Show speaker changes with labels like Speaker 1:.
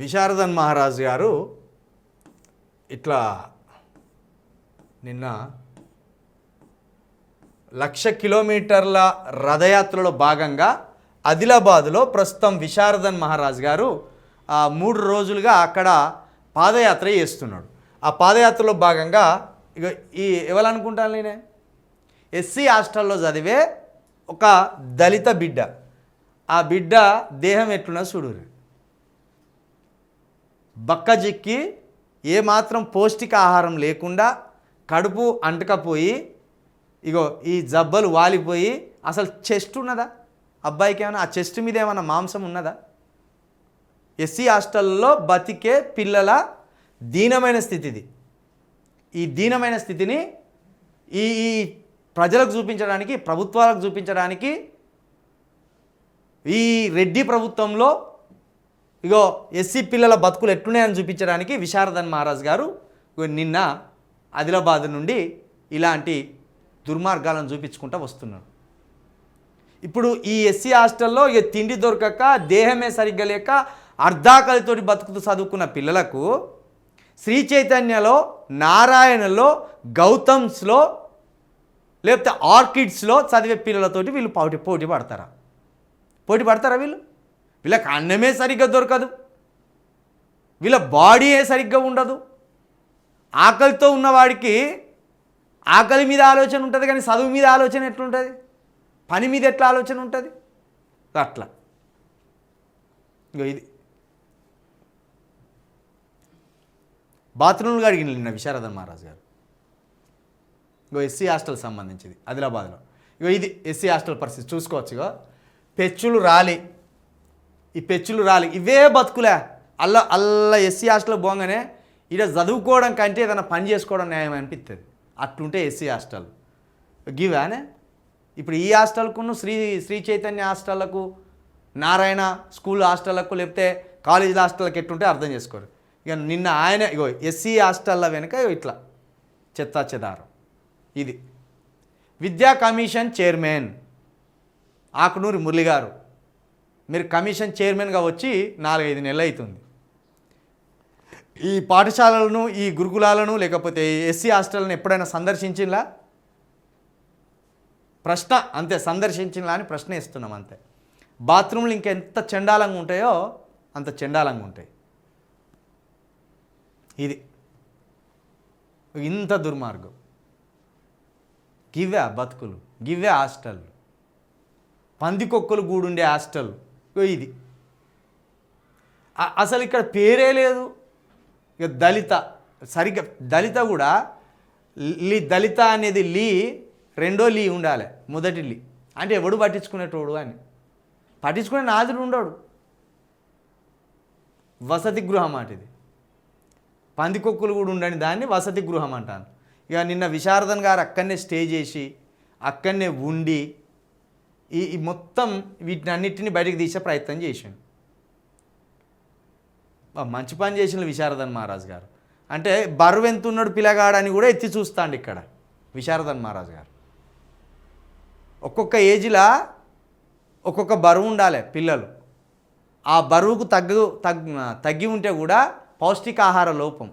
Speaker 1: విశారదన్ మహారాజు గారు ఇట్లా నిన్న లక్ష కిలోమీటర్ల రథయాత్రలో భాగంగా ఆదిలాబాద్లో ప్రస్తుతం విశారదన్ మహారాజ్ గారు మూడు రోజులుగా అక్కడ పాదయాత్ర చేస్తున్నాడు. ఆ పాదయాత్రలో భాగంగా ఇక ఈ ఇవ్వాలనుకుంటాను నేనే? ఎస్సీ హాస్టల్లో చదివే ఒక దళిత బిడ్డ. ఆ బిడ్డ దేహం ఎట్లున్నా చూడురు బక్కజిక్కి ఏమాత్రం పౌష్టిక ఆహారం లేకుండా కడుపు అంటకపోయి ఇగో ఈ జబ్బలు వాలిపోయి అసలు చెస్ట్ ఉన్నదా? అబ్బాయికి ఏమైనా ఆ చెస్ట్ మీద ఏమైనా మాంసం ఉన్నదా? ఎస్సీ హాస్టల్లో బతికే పిల్లల దీనమైన స్థితి ఇది ఈ దీనమైన స్థితిని ఈ ఈ ప్రజలకు చూపించడానికి ప్రభుత్వాలకు చూపించడానికి ఈ రెడ్డి ప్రభుత్వంలో ఇగో ఎస్సీ పిల్లల బతుకులు ఎట్లున్నాయని చూపించడానికి విశారదన్ మహారాజ్ గారు నిన్న ఆదిలాబాద్ నుండి ఇలాంటి దుర్మార్గాలను చూపించుకుంటూ వస్తున్నారు. ఇప్పుడు ఈ ఎస్సీ హాస్టల్లో ఇక తిండి దొరకక దేహమే సరిగ్గా లేక అర్ధాకలితోటి బతుకుతూ చదువుకున్న పిల్లలకు శ్రీ చైతన్యలో నారాయణలో గౌతమ్స్లో లేకపోతే ఆర్కిడ్స్లో చదివే పిల్లలతోటి వీళ్ళు పోటీ పోటీ పడతారా? పోటీ పడతారా వీళ్ళు? వీళ్ళకి అన్నమే సరిగ్గా దొరకదు. వీళ్ళ బాడీయే సరిగ్గా ఉండదు. ఆకలితో ఉన్నవాడికి ఆకలి మీద ఆలోచన ఉంటుంది కానీ చదువు మీద ఆలోచన ఎట్లుంటుంది? పని మీద ఎట్లా ఆలోచన ఉంటుంది? అట్లా. ఇగో ఇది. బాత్రూంలు అడిగిన నిన్న విశారదన్ మహారాజ్ గారు. ఇగో ఎస్సీ హాస్టల్ సంబంధించింది ఆదిలాబాద్లో. ఇగో ఇది ఎస్సీ హాస్టల్ పరిస్థితి చూసుకోవచ్చు ఇగో. పెచ్చులు రాలి. ఈ పెచ్చులు రాలి. ఇవే బతుకులే. అల్ల అల్ల ఎస్సీ హాస్టల్ పోగానే ఇక్కడ చదువుకోవడం కంటే ఏదైనా పని చేసుకోవడం న్యాయం అనిపిస్తుంది అట్లుంటే ఎస్సీ హాస్టల్. గివానే ఇప్పుడు ఈ హాస్టల్కును శ్రీ శ్రీ చైతన్య హాస్టళ్ళకు నారాయణ స్కూల్ హాస్టళ్ళకు లేకపోతే కాలేజీ హాస్టల్కి ఎట్టుంటే అర్థం చేసుకోరు. ఇక నిన్న ఆయన ఇగో ఎస్సీ హాస్టల్ల వెనుక ఇట్లా. చెత్తా చెదారం. ఇది. విద్యా కమిషన్ చైర్మన్ ఆకునూరి మురళి గారు మీరు కమిషన్ చైర్మన్గా వచ్చి నాలుగైదు నెలలు అవుతుంది ఈ పాఠశాలలను ఈ గురుకులాలను లేకపోతే ఎస్సీ హాస్టల్ని ఎప్పుడైనా సందర్శించింలా ప్రశ్న అంతే సందర్శించింలా అని ప్రశ్న ఇస్తున్నాం అంతే. బాత్రూమ్లు ఇంకెంత చండాలంగా ఉంటాయో అంత చండాలంగా ఉంటాయి. ఇది. ఇంత దుర్మార్గం. గివ్వే బతుకులు గివ్వే హాస్టల్ పందికొక్కలు గూడుండే హాస్టల్ ఇది. అసలు ఇక్కడ పేరే లేదు. ఇక దళిత సరిగ్గా దళిత కూడా లీ దళిత అనేది లీ రెండో లీ ఉండాలి మొదటి లీ. అంటే ఎవడు పట్టించుకునేటోడు అని. పట్టించుకునే నాదుడు ఉండడు. వసతి గృహం అంటది. పందికొక్కులు కూడా ఉండని దాన్ని వసతి గృహం అంటాను ఇక నిన్న విశారదన్ గారు అక్కడనే స్టే చేసి అక్కడనే ఉండి ఈ మొత్తం వీటిని అన్నిటిని బయటకు తీసే ప్రయత్నం చేశాను మంచి పని చేసిన విశారదన్ మహారాజ్ గారు. అంటే బరువు ఎంత ఉన్నాడు పిల్లగాడని కూడా ఎత్తి చూస్తాండి ఇక్కడ విశారదన్ మహారాజ్ గారు. ఒక్కొక్క ఏజ్లా ఒక్కొక్క బరువు ఉండాలి పిల్లలు. ఆ బరువుకు తగ్గు తగ్గి ఉంటే కూడా పౌష్టికాహార లోపం.